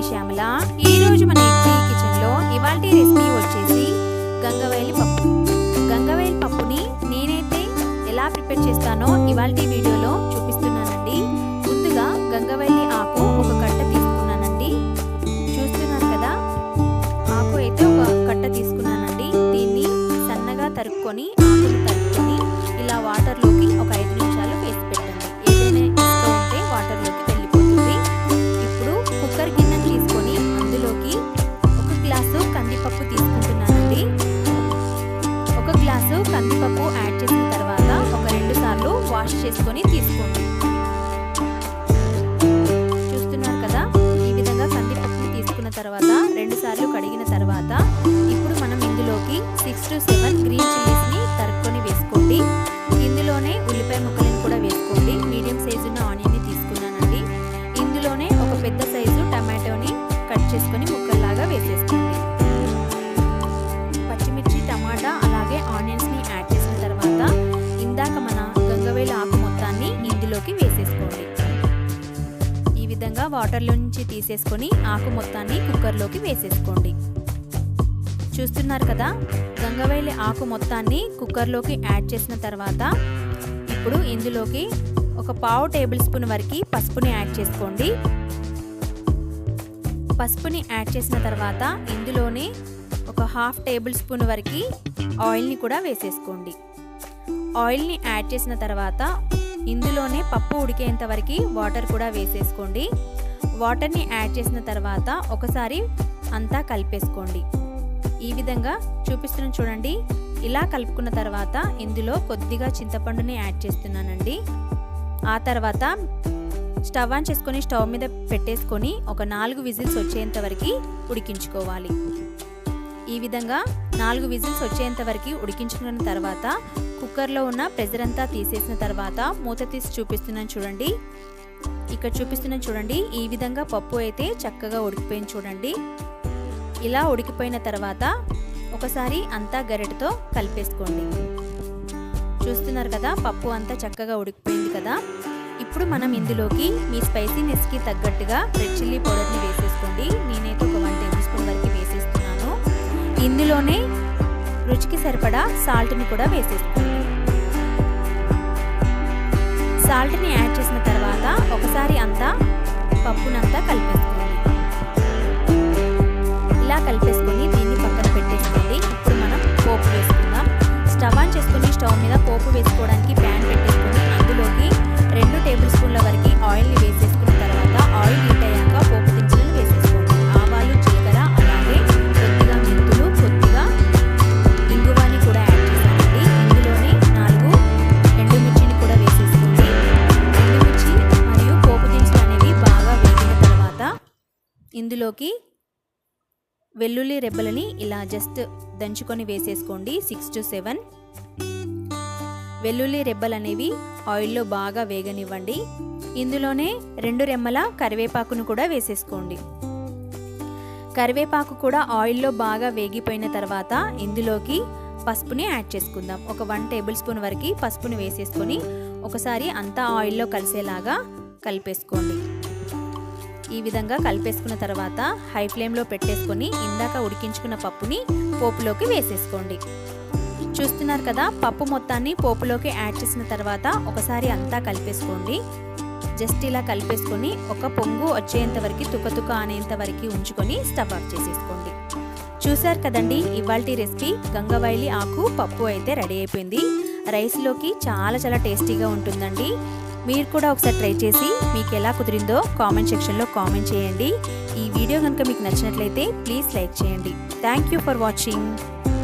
మీ శ్యామల. ఈ రోజు మన ఇడ్లీ కిచెన్లో ఇవాల్టి రెసిపీ వచ్చేసి గంగవైలి పప్పు. గంగవైలి పప్పుని నేనైతే ఎలా ప్రిపేర్ చేస్తానో ఇవాల్టి వీడియోలో చూపిస్తున్నానండి. ముందుగా గంగవైలి ఆకు ఒక కట్ట తీసుకున్నానండి. చూస్తున్నారు కదా? ఆకు అయితే ఒక కట్ట తీసుకున్నానండి. దీన్ని సన్నగా తరుక్కొని ఆకులు తరుక్కొని ఇలా వాటర్లోకి ఒక చేసుకొని తీసుకోండి. చూస్తున్నారు కదా? ఈ విధంగా కందిపప్పుని తీసుకున్న తర్వాత రెండు సార్లు కడిగిన తర్వాత ఇప్పుడు మనం ఇందులోకి సిక్స్ టు సెవెన్ గ్రీన్ చిల్లీస్ని తరుక్కొని వేసుకోండి. ఇందులోనే ఉల్లిపాయ ముక్కలను కూడా వేసుకోండి. మీడియం సైజున్న ఉన్న విధంగా వాటర్లో నుంచి తీసేసుకొని ఆకు మొత్తాన్ని కుక్కర్లోకి వేసేసుకోండి. చూస్తున్నారు కదా? గంగవేలి ఆకు మొత్తాన్ని కుక్కర్లోకి యాడ్ చేసిన తర్వాత ఇప్పుడు ఇందులోకి ఒక పావు టేబుల్ స్పూన్ వరకు పసుపుని యాడ్ చేసుకోండి. పసుపుని యాడ్ చేసిన తర్వాత ఇందులోనే ఒక హాఫ్ టేబుల్ స్పూన్ వరకు ఆయిల్ని కూడా వేసేసుకోండి. ఆయిల్ని యాడ్ చేసిన తర్వాత ఇందులోనే పప్పు ఉడికేంత వరకు వాటర్ కూడా వేసేసుకోండి. వాటర్ని యాడ్ చేసిన తర్వాత ఒకసారి అంతా కలిపేసుకోండి. ఈ విధంగా చూపిస్తున్న చూడండి ఇలా కలుపుకున్న తర్వాత ఇందులో కొద్దిగా చింతపండుని యాడ్ చేస్తున్నానండి. ఆ తర్వాత స్టవ్ ఆన్ చేసుకొని స్టవ్ మీద పెట్టేసుకొని ఒక నాలుగు విజిల్స్ వచ్చేంత వరకు ఉడికించుకోవాలి. ఈ విధంగా నాలుగు విజిల్స్ వచ్చేంత వరకు ఉడికించుకున్న తర్వాత కుక్కర్లో ఉన్న ప్రెజర్ అంతా తీసేసిన తర్వాత మూత తీసి చూపిస్తున్నాను చూడండి. ఇక్కడ చూపిస్తున్న చూడండి ఈ విధంగా పప్పు అయితే చక్కగా ఉడికిపోయింది చూడండి. ఇలా ఉడికిపోయిన తర్వాత ఒకసారి అంతా గరిటతో కలిపేసుకోండి. చూస్తున్నారు కదా పప్పు అంతా చక్కగా ఉడికిపోయింది కదా. ఇప్పుడు మనం ఇందులోకి మీ స్పైసీనెస్కి తగ్గట్టుగా రెడ్ చిల్లీ పౌడర్ని వేసేసుకోండి. నేనైతే ఒక వన్ టేబుల్ స్పూన్ వరకు వేసేస్తున్నాను. ఇందులోనే రుచికి సరిపడా సాల్ట్ని కూడా వేసేసుకోండి. సాల్ట్ని యాడ్ చేసిన తర్వాత ఒకసారి అంతా పప్పునంతా కలిపేసుకోండి ఇలా కలిపేసుకొని ఇందులోకి వెల్లుల్లి రెబ్బలని ఇలా జస్ట్ దంచుకొని వేసేసుకోండి సిక్స్ టు సెవెన్ వెల్లుల్లి రెబ్బలు అనేవి ఆయిల్లో బాగా వేగనివ్వండి. ఇందులోనే రెండు రెమ్మల కరివేపాకును కూడా వేసేసుకోండి. కరివేపాకు కూడా ఆయిల్లో బాగా వేగిపోయిన తర్వాత ఇందులోకి పసుపుని యాడ్ చేసుకుందాం. ఒక వన్ టేబుల్ స్పూన్ వరకు పసుపుని వేసేసుకొని ఒకసారి అంతా ఆయిల్లో కలిసేలాగా కలిపేసుకోండి. ఈ విధంగా కలిపేసుకున్న తర్వాత హై ఫ్లేమ్లో పెట్టేసుకొని ఇందాక ఉడికించుకున్న పప్పుని పోపులోకి వేసేసుకోండి. చూస్తున్నారు కదా పప్పు మొత్తాన్ని పోపులోకి యాడ్ చేసిన తర్వాత ఒకసారి అంతా కలిపేసుకోండి. జస్ట్ ఇలా కలిపేసుకొని ఒక పొంగు వచ్చేంత వరకు తుకతుక అనేంత వరకు ఉంచుకొని స్టవ్ ఆఫ్ చేసేసుకోండి. చూసారు కదండి ఇవాల్టి రెసిపీ గంగవైలి ఆకు పప్పు అయితే రెడీ అయిపోయింది. రైస్లోకి చాలా చాలా టేస్టీగా ఉంటుందండి. మీరు కూడా ఒకసారి ట్రై చేసి మీకు ఎలా కుదిరిందో కామెంట్ సెక్షన్లో కామెంట్ చేయండి. ఈ వీడియో కనుక మీకు నచ్చినట్లయితే ప్లీజ్ లైక్ చేయండి. Thank you for watching